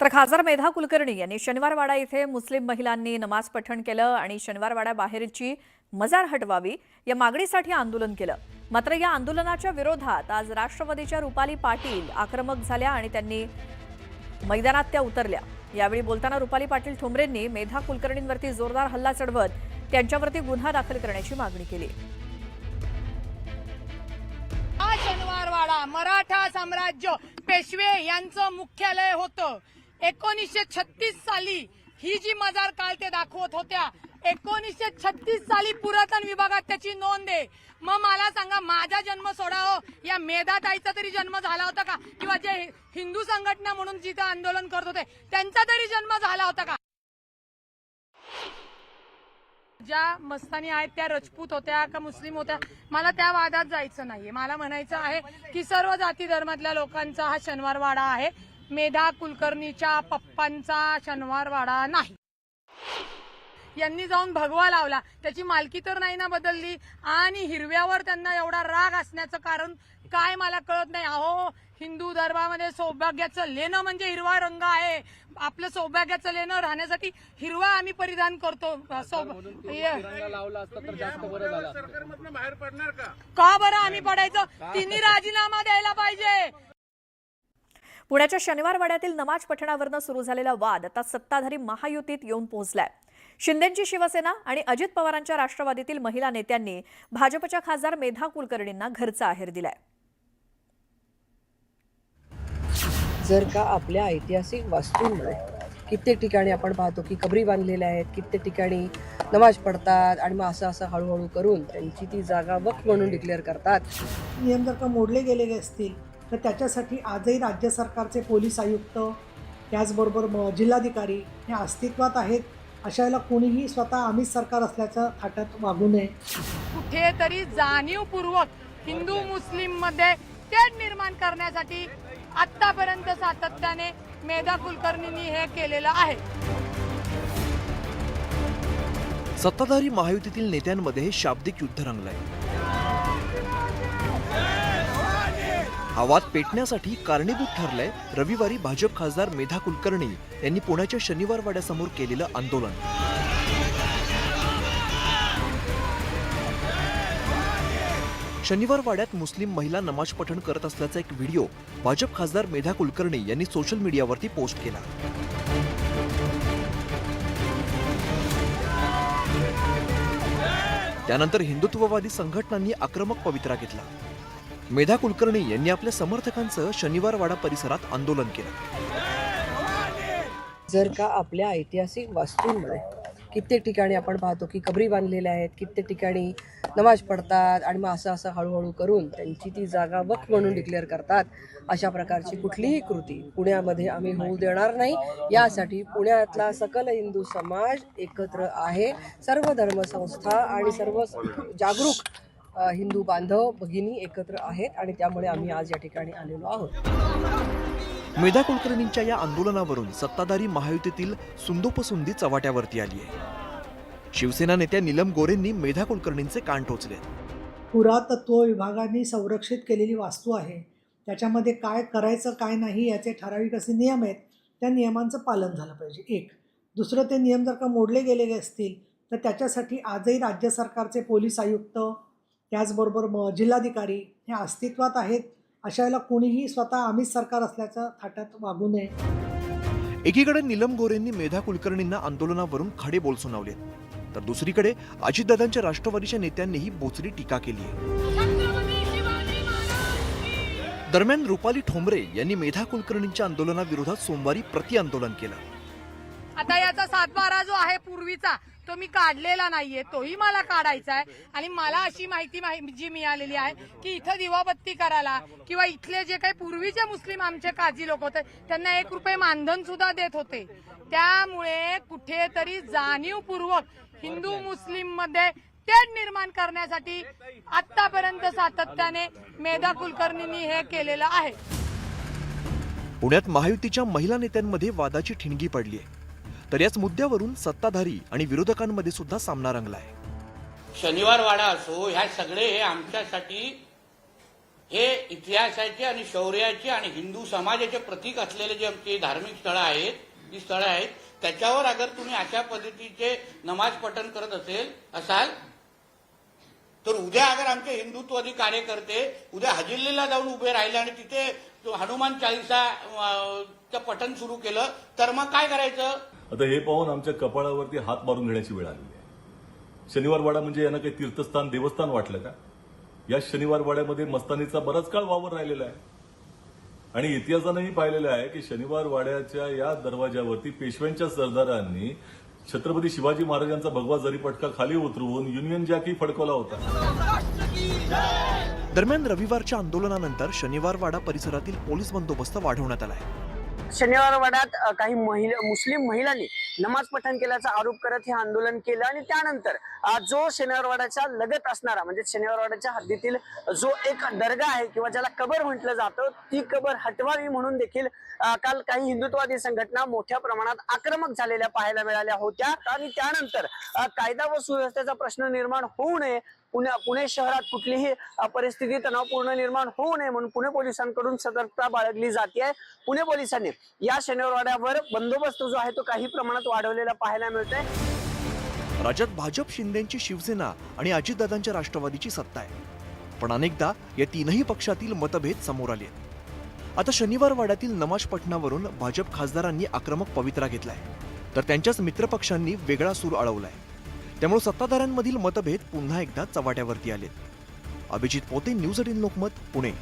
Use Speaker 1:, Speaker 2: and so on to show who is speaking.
Speaker 1: तर खासदार मेधा कुलकर्णी यांनी शनिवारवाडा इथे मुस्लिम महिलांनी नमाज पठण केलं आणि शनिवारवाडा बाहेरची मजार हटवावी या मागणीसाठी आंदोलन केलं. मात्र या आंदोलनाच्या विरोधात आज राष्ट्रवादीच्या रुपाली पाटील आक्रमक झाल्या आणि त्यांनी मैदानात त्या उतरल्या. यावेळी बोलताना रुपाली पाटील ठोंबरेंनी मेधा कुलकर्णींवरती जोरदार हल्ला चढवत त्यांच्यावरती गुन्हा दाखल करण्याची मागणी केली.
Speaker 2: हा शनिवारवाडा मराठा साम्राज्य पेशवे यांचं मुख्यालय होतं. एकोणीसशे छत्तीस साली ही जी मजार काल ते दाखवत होत्या एकोणीसशे छत्तीस साली पुरातन विभागात त्याची नोंद आहे. मग मला सांगा माझा जन्म सोडावं हो. या मेधाताईचा तरी जन्म झाला होता का? किंवा जे हिंदू संघटना म्हणून जिथं आंदोलन करत होते त्यांचा तरी जन्म झाला होता का? ज्या मस्तानी आहेत त्या रजपूत होत्या का मुस्लिम होत्या मला त्या वादात जायचं नाहीये. मला म्हणायचं आहे की सर्व जाती धर्मातल्या लोकांचा हा शनिवारवाडा आहे. मेधा कुलकर्णीच्या पप्पांचा शनिवारवाडा नाही. यांनी जाऊन भगवा लावला. त्याची मालकी तर नाही ना बदलली. आणि हिरव्यावर त्यांना एवढा राग असण्याचं कारण काय मला कळत नाही. अहो हिंदू धर्मामध्ये सौभाग्याचं लेणं म्हणजे हिरवा रंग आहे. आपलं सौभाग्याचं लेणं राहण्यासाठी हिरवा आम्ही परिधान करतो. सौ-
Speaker 3: लावला असता तर जास्त बरं झालं असतं.
Speaker 2: का? बरं आम्ही पडायचं? तिन्ही राजीनामा द्यायला पाहिजे.
Speaker 1: पुण्याच्या शनिवारवाड्यातील नमाज पठणावरनं सुरू झालेला वाद आता सत्ताधारी महायुतीत येऊन पोहोचलाय. शिंदेची शिवसेना आणि अजित पवारांच्या राष्ट्रवादीतील महिला नेत्यांनी भाजपच्या खासदार मेधा कुलकर्णींना घरचा आहेर दिलाय.
Speaker 4: जर का आपल्या ऐतिहासिक वास्तूंमुळे कित्येक ठिकाणी आपण पाहतो की कबरी बांधलेल्या आहेत कित्येक ठिकाणी नमाज पडतात आणि मग असं असं हळूहळू करून त्यांची ती जागा वक्फ म्हणून डिक्लेअर करतात.
Speaker 5: नियम जर का मोडले गेलेले असतील तर त्याच्यासाठी आजही राज्य सरकारचे पोलीस आयुक्त त्याचबरोबर म- जिल्हाधिकारी हे अस्तित्वात आहेत. अशा वेळेला कोणीही स्वतः आम्हीच सरकार असल्याचं थाटात वागू नये.
Speaker 2: कुठेतरी जाणीवपूर्वक हिंदू मुस्लिममध्ये तेढ निर्माण करण्यासाठी आतापर्यंत सातत्याने मेधा कुलकर्णींनी हे केलेलं आहे.
Speaker 6: सत्ताधारी महायुतीतील नेत्यांमध्ये हे शाब्दिक युद्ध रंगलंय. आवाज पेटण्यासाठी कारणीभूत ठरलंय रविवारी भाजप खासदार मेधा कुलकर्णी यांनी पुण्याच्या शनिवार वाड्यासमोर केलेलं आंदोलन. शनिवार वाड्यात मुस्लिम महिला नमाज पठण करत असल्याचा एक व्हिडिओ भाजप खासदार मेधा कुलकर्णी यांनी सोशल मीडियावरती पोस्ट केला. त्यानंतर हिंदुत्ववादी संघटनांनी आक्रमक पवित्रा घेतला. मेधा कुलकर्णी यांनी आपल्या समर्थकांचं शनिवार वाडा परिसरात आंदोलन केलं.
Speaker 4: जर का आपल्या ऐतिहासिक वास्तूंमुळे कित्येक ठिकाणी आपण पाहतो की कबरी बांधलेल्या आहेत कित्येक ठिकाणी नमाज पडतात आणि मग असं असं हळूहळू करून त्यांची ती जागा वक्फ म्हणून डिक्लेअर करतात अशा प्रकारची कुठलीही कृती पुण्यामध्ये आम्ही होऊ देणार नाही. यासाठी पुण्यातला सकल हिंदू समाज एकत्र आहे. सर्व धर्मसंस्था आणि सर्व जागरूक हिंदू बांधव भगिनी एकत्र आहेत आणि त्यामुळे आम्ही आज या ठिकाणी आलेलो आहोत.
Speaker 6: मेधा कुलकर्णींच्या या आंदोलनावरून सत्ताधारी महायुतीतील सुंदोपसुंदी चव्हाट्यावरती आली आहे. शिवसेना नेत्या नीलम गोरेंनी मेधा कुलकर्णींचे कान टोचले
Speaker 5: पुरातत्व विभागाने संरक्षित केलेली वास्तू आहे. त्याच्यामध्ये काय करायचं काय नाही याचे ठराविक असे नियम आहेत. त्या नियमांचं पालन झालं पाहिजे. एक दुसरं ते नियम जर का मोडले गेलेले असतील तर त्याच्यासाठी आजही राज्य सरकारचे पोलीस आयुक्त त्याचबरोबर म जिल्हाधिकारी हे अस्तित्वात आहेत. अशा वेळेला कोणीही स्वतः आम्हीच सरकार असल्याचं थाटात वागू नये.
Speaker 6: एकीकडे नीलम गोरेंनी मेधा कुलकर्णींना आंदोलनावरून खडे बोल सुनावले तर दुसरीकडे अजितदादांच्या राष्ट्रवादीच्या नेत्यांनीही बोचरी टीका केली आहे. दरम्यान रुपाली ठोंबरे यांनी मेधा कुलकर्णींच्या आंदोलनाविरोधात सोमवारी प्रतिआंदोलन केलं.
Speaker 2: आता याचा सातबारा जो आहे पूर्वीचा. तो मी काढलेला नाहीये तोही मला काढायचा आहे आणि मला अशी माहिती माहि- जी मिळालेली आहे की इथं दिवाबत्ती करायला किंवा इथले जे काही पूर्वीचे मुस्लिम आमचे काजी लोक होते त्यांना एक रुपये मानधन सुद्धा देत होते. त्यामुळे कुठेतरी जाणीवपूर्वक हिंदू मुस्लिममध्ये तेढ निर्माण करण्यासाठी आतापर्यंत सातत्याने मेधा कुलकर्णींनी हे केलेलं आहे.
Speaker 6: पुण्यात महायुतीच्या महिला नेत्यांमध्ये वादाची ठिणगी पडली आहे तर याच मुद्द्यावरून सत्ताधारी आणि विरोधकांमध्ये सुद्धा सामना रंगलाय.
Speaker 7: शनिवार वाडा असो ह्या सगळे हे आमच्यासाठी हे इतिहासाचे आणि शौर्याचे आणि हिंदू समाजाचे प्रतीक असलेले जे आमचे धार्मिक स्थळं आहेत जी स्थळं आहेत त्याच्यावर अगर तुम्ही अशा पद्धतीचे नमाज पठण करत असेल असाल तर उद्या अगर आमचे हिंदुत्ववादी कार्यकर्ते उद्या हजिल्लीला जाऊन उभे राहिले आणि तिथे हनुमान चालीसा चं पठण सुरू केलं तर मग काय करायचं?
Speaker 8: आता हे पाहून आमच्या कपाळावरती हात मारून घेण्याची वेळ आलेली आहे. शनिवारवाडा म्हणजे यांना काही तीर्थस्थान देवस्थान वाटलं का? या शनिवार वाड्यामध्ये मस्तानीचा बराच काळ वावर राहिलेला आहे. आणि इतिहासानंही पाहिलेलं आहे की शनिवार वाड्याच्या या दरवाजावरती पेशव्यांच्या सरदारांनी छत्रपती शिवाजी महाराजांचा भगवा जरी पटका खाली उतरवून युनियन जॅकही फडकवला होता.
Speaker 6: दरम्यान रविवारच्या आंदोलनानंतर शनिवारवाडा परिसरातील पोलीस बंदोबस्त वाढवण्यात आला आहे.
Speaker 9: शनिवार वाड्यात काही महिला मुस्लिम महिलांनी नमाज पठण केल्याचा आरोप करत हे आंदोलन केलं आणि त्यानंतर जो शनिवारवाड्याच्या लगत असणारा म्हणजे शनिवारवाड्याच्या हद्दीतील जो एक दर्गा आहे किंवा ज्याला कबर म्हटलं जातं ती कबर हटवावी म्हणून देखील काल काही हिंदुत्ववादी संघटना मोठ्या प्रमाणात आक्रमक झालेल्या पाहायला मिळाल्या होत्या. आणि त्यानंतर कायदा व सुव्यवस्थेचा प्रश्न निर्माण होऊ नये पुणे पुणे शहरात कुठलीही परिस्थिती तणावपूर्ण निर्माण होऊ नये म्हणून पुणे पोलिसांकडून सतर्कता बाळगली जाते. पुणे पोलिसांनी या शनिवारवाड्यावर बंदोबस्त जो आहे तो काही प्रमाणात वाढवलेला पाहायला मिळतोय.
Speaker 6: राज्यात भाजप शिंदेची शिवसेना आणि अजितदादांच्या राष्ट्रवादीची सत्ता आहे. पण अनेकदा या तीनही पक्षातील मतभेद समोर आले आता शनिवार वाड्यातील नमाज पठणावरून भाजप खासदारांनी आक्रमक पवित्रा घेतलाय. तर त्यांच्याच मित्रपक्षांनी वेगळा सूर अळवलाय त्यामुळे सत्ताधाऱ्यांमधील मतभेद पुन्हा एकदा चव्हाट्यावरती आलेत. अभिजित पोते न्यूज एटीन लोकमत पुणे.